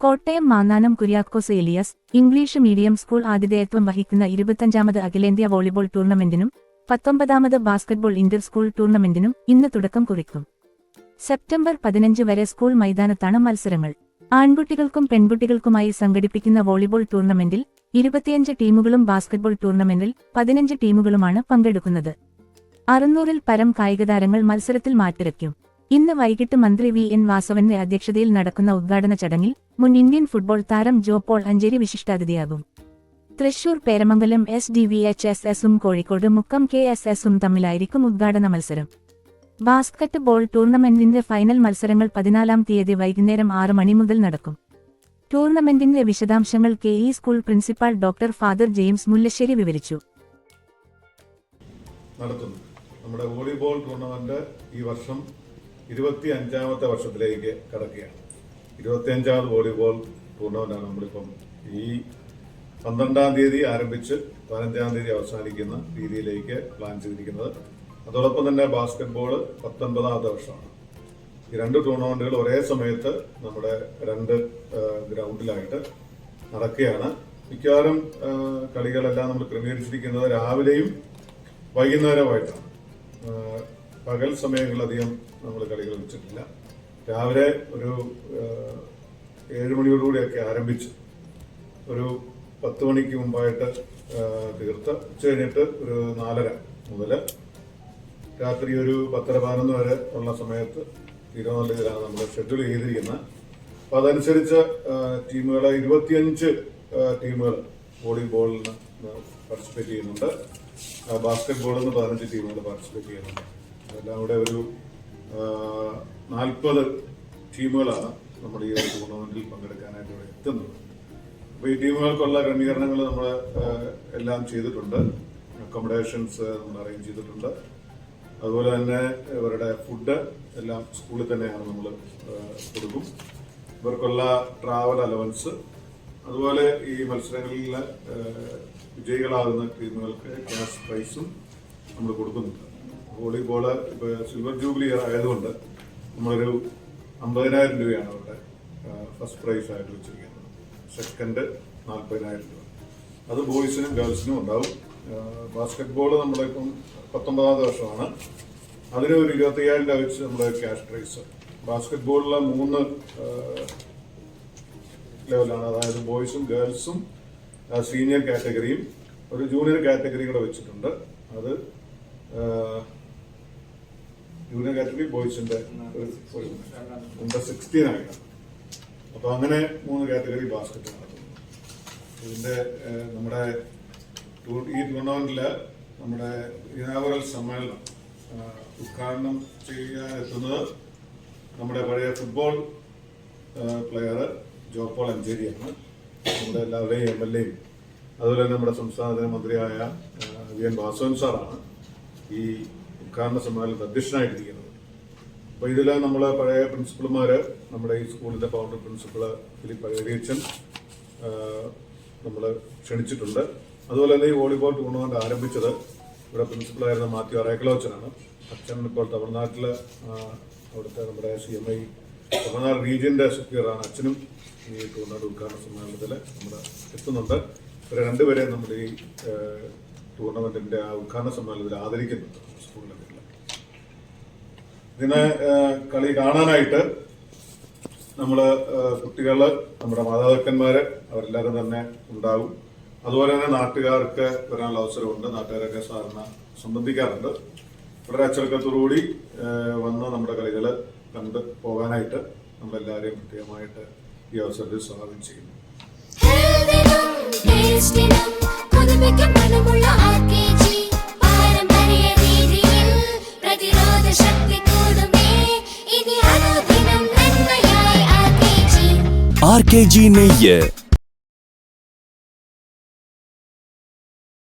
Kottayam Mannanam Kuriakose Elias English medium school ആതിഥേയത്വം വഹിക്കുന്ന ഇരുപത്തഞ്ചാമത് അഖിലേന്ത്യാ വോളിബോൾ ടൂർണമെന്റിനും പത്തൊമ്പതാമത് ബാസ്കറ്റ്ബോൾ ഇന്റർ സ്കൂൾ ടൂർണമെന്റിനും ഇന്ന് തുടക്കം കുറിക്കും. സെപ്റ്റംബർ പതിനഞ്ച് വരെ സ്കൂൾ മൈതാനത്താണ് മത്സരങ്ങൾ. ആൺകുട്ടികൾക്കും പെൺകുട്ടികൾക്കുമായി സംഘടിപ്പിക്കുന്ന വോളിബോൾ ടൂർണമെന്റിൽ ഇരുപത്തിയഞ്ച് ടീമുകളും ബാസ്കറ്റ്ബോൾ ടൂർണമെന്റിൽ പതിനഞ്ച് ടീമുകളുമാണ് പങ്കെടുക്കുന്നത്. അറുന്നൂറിൽ പരം കായികതാരങ്ങൾ മത്സരത്തിൽ മാറ്റിരയ്ക്കും ഇന്ന് വൈകിട്ട് മന്ത്രി വി. എൻ. വാസവന്റെ അധ്യക്ഷതയിൽ നടക്കുന്ന ഉദ്ഘാടന ചടങ്ങിൽ മുൻ ഇന്ത്യൻ ഫുട്ബോൾ താരം ജോ Paul Ancheri വിശിഷ്ടാതിഥിയാകും. Thrissur Peramangalam S. D. V. H. S. എസും കോഴിക്കോട് മുക്കം കെ. എസ്. എസും തമ്മിലായിരിക്കും ഉദ്ഘാടന മത്സരം. ബാസ്കറ്റ് ബോൾ ടൂർണമെന്റിന്റെ ഫൈനൽ മത്സരങ്ങൾ പതിനാലാം തീയതി വൈകുന്നേരം ആറ് മണി മുതൽ നടക്കും. ടൂർണമെന്റിന്റെ വിശദാംശങ്ങൾ K. E. School principal doctor father James Mullassery വിവരിച്ചു. നടത്തുന്നു. നമ്മുടെ വോളിബോൾ ടൂർണമെന്റ് ഈ വർഷം ഇരുപത്തി അഞ്ചാമത്തെ വർഷത്തിലേക്ക് കടക്കുകയാണ്. ഇരുപത്തി അഞ്ചാമത് വോളിബോൾ ടൂർണമെന്റാണ് നമ്മളിപ്പം ഈ പന്ത്രണ്ടാം തീയതി ആരംഭിച്ച് പതിനഞ്ചാം തീയതി അവസാനിക്കുന്ന രീതിയിലേക്ക് പ്ലാൻ ചെയ്തിരിക്കുന്നത്. അതോടൊപ്പം തന്നെ ബാസ്കറ്റ് ബോൾ പത്തൊൻപതാമത്തെ വർഷമാണ്. ഈ രണ്ട് ടൂർണമെന്റുകൾ ഒരേ സമയത്ത് നമ്മുടെ രണ്ട് ഗ്രൗണ്ടിലായിട്ട് നടക്കുകയാണ്. മിക്കവാറും കളികളെല്ലാം നമ്മൾ ക്രമീകരിച്ചിരിക്കുന്നത് രാവിലെയും വൈകുന്നേരമായിട്ടാണ് പകൽ സമയങ്ങളിലധികം നമ്മൾ കളികൾ വെച്ചിട്ടില്ല. രാവിലെ ഒരു ഏഴ് മണിയോടുകൂടിയൊക്കെ ആരംഭിച്ച് ഒരു പത്ത് മണിക്ക് മുമ്പായിട്ട് തീർത്ത് ഉച്ച കഴിഞ്ഞിട്ട് ഒരു നാലര മുതൽ രാത്രി ഒരു പത്തര പതിനൊന്ന് വരെ ഉള്ള സമയത്ത് തീരുമാന നമ്മൾ ഷെഡ്യൂൾ ചെയ്തിരിക്കുന്നത്. അപ്പൊ അതനുസരിച്ച് ടീമുകൾ ഇരുപത്തിയഞ്ച് ടീമുകൾ വോളിബോളിന് പാർട്ടിസിപ്പേറ്റ് ചെയ്യുന്നുണ്ട്. ബാസ്കറ്റ് ബോളിൽ നിന്ന് പതിനഞ്ച് ടീമുകൾ പാർട്ടിസിപ്പേറ്റ് ചെയ്യുന്നുണ്ട്. അതെല്ലാം കൂടെ ഒരു നാൽപ്പത് ടീമുകളാണ് നമ്മുടെ ഈ ഒരു ടൂർണമെന്റിൽ പങ്കെടുക്കാനായിട്ട് ഇവിടെ എത്തുന്നത്. അപ്പോൾ ഈ ടീമുകൾക്കുള്ള ക്രമീകരണങ്ങൾ നമ്മൾ എല്ലാം ചെയ്തിട്ടുണ്ട്. അക്കോമഡേഷൻസ് നമ്മൾ അറേഞ്ച് ചെയ്തിട്ടുണ്ട്. അതുപോലെ തന്നെ ഇവരുടെ ഫുഡ് എല്ലാം സ്കൂളിൽ തന്നെയാണ് നമ്മൾ കൊടുക്കും. ഇവർക്കുള്ള ട്രാവൽ അലവൻസ് അതുപോലെ ഈ മത്സരങ്ങളിൽ വിജയികളാകുന്ന ടീമുകൾക്ക് ക്യാഷ് പ്രൈസും നമ്മൾ കൊടുക്കുന്നുണ്ട്. വോളിബോൾ സിൽവർ ജൂബിലി ഇയർ ആയതുകൊണ്ട് നമ്മളൊരു അമ്പതിനായിരം രൂപയാണ് അവരുടെ ഫസ്റ്റ് പ്രൈസ് ആയിട്ട് വെച്ചിരിക്കുന്നത്. സെക്കൻഡ് നാൽപ്പതിനായിരം രൂപ. അത് ബോയ്സിനും ഗേൾസിനും ഉണ്ടാവും. ബാസ്കറ്റ് ബോൾ നമ്മളിപ്പം പത്തൊമ്പതാമത്തെ വർഷമാണ് അതിന് ഒരു ഇരുപത്തി അയ്യായിരം രൂപ വെച്ച് നമ്മുടെ ക്യാഷ് പ്രൈസ്. ബാസ്കറ്റ് ബോളിലെ മൂന്ന് ലെവലാണ്. അതായത് ബോയ്സും ഗേൾസും സീനിയർ കാറ്റഗറിയും. ഒരു ജൂനിയർ കാറ്റഗറിയും കൂടെ വെച്ചിട്ടുണ്ട്. അത് ജൂനിയർ കാറ്റഗറി ബോയ്സിന്റെ അണ്ടർ സിക്സ്റ്റീൻ ആയിട്ടാണ് അപ്പൊ അങ്ങനെ മൂന്ന് കാറ്റഗറി ബാസ്കറ്റ് നടത്തുന്നു ഇതിന്റെ നമ്മുടെ ഈ ടൂർണമെന്റിൽ നമ്മുടെ ഇനാവറൽ സമ്മേളനം ഉദ്ഘാടനം ചെയ്യാൻ എത്തുന്നത് നമ്മുടെ പഴയ ഫുട്ബോൾ പ്ലെയർ ജോപ്പോൾ അഞ്ചേരിയാണ്. നമ്മുടെ എല്ലാവരുടെയും എം എൽ എയും. അതുപോലെ നമ്മുടെ സംസ്ഥാനത്തിന് മന്ത്രിയായ വി എൻ വാസവൻ സാറാണ് ഈ ഉദ്ഘാടന സമ്മേളനത്തിൽ അധ്യക്ഷനായിട്ടിരിക്കുന്നത് അപ്പൊ ഇതിൽ നമ്മളെ പഴയ പ്രിൻസിപ്പൾമാര് നമ്മുടെ ഈ സ്കൂളിന്റെ ഫൗണ്ടർ പ്രിൻസിപ്പൾ ഫിലിപ്പ് അഴകിയച്ചൻ നമ്മൾ ക്ഷണിച്ചിട്ടുണ്ട്. അതുപോലെ തന്നെ ഈ വോളിബോൾ ടൂർണമെന്റ് ആരംഭിച്ചത് ഇവിടെ പ്രിൻസിപ്പളായിരുന്ന മാത്യു അറേക്കലോച്ചനാണ്. അച്ഛൻ ഇപ്പോൾ തമിഴ്നാട്ടിൽ അവിടുത്തെ നമ്മുടെ സി എം ഐ തമിഴ്നാട് റീജിയന്റെ സെക്രട്ടറിയാണ് അച്ഛനും. ഈ ടൂർണമെന്റ് ഉദ്ഘാടന സമ്മേളനത്തിൽ നമ്മുടെ എത്തുന്നുണ്ട്. ഇവരെ രണ്ടുപേരെയും നമ്മൾ ഈ ടൂർണമെന്റിന്റെ ആ ഉദ്ഘാടന സമ്മേളനത്തിൽ ആദരിക്കുന്നുണ്ട് സ്കൂളിലെ. പേരിൽ ഇതിനെ കളി കാണാനായിട്ട് നമ്മൾ ഏഹ്, കുട്ടികൾ നമ്മുടെ മാതാപിതാക്കന്മാര് അവരെല്ലാവരും തന്നെ ഉണ്ടാകും. അതുപോലെ തന്നെ നാട്ടുകാർക്ക് വരാനുള്ള അവസരമുണ്ട്. നാട്ടുകാരൊക്കെ സാധാരണ സംബന്ധിക്കാറുണ്ട്. വളരെ അച്ചടക്കത്തോടുകൂടി വന്ന് നമ്മുടെ കളികൾ കണ്ട് പോകാനായിട്ട് നമ്മളെല്ലാവരെയും പ്രത്യേകമായിട്ട് ഈ അവസരത്തിൽ സ്വാഗതം ചെയ്യുന്നു. आर के जी ने ये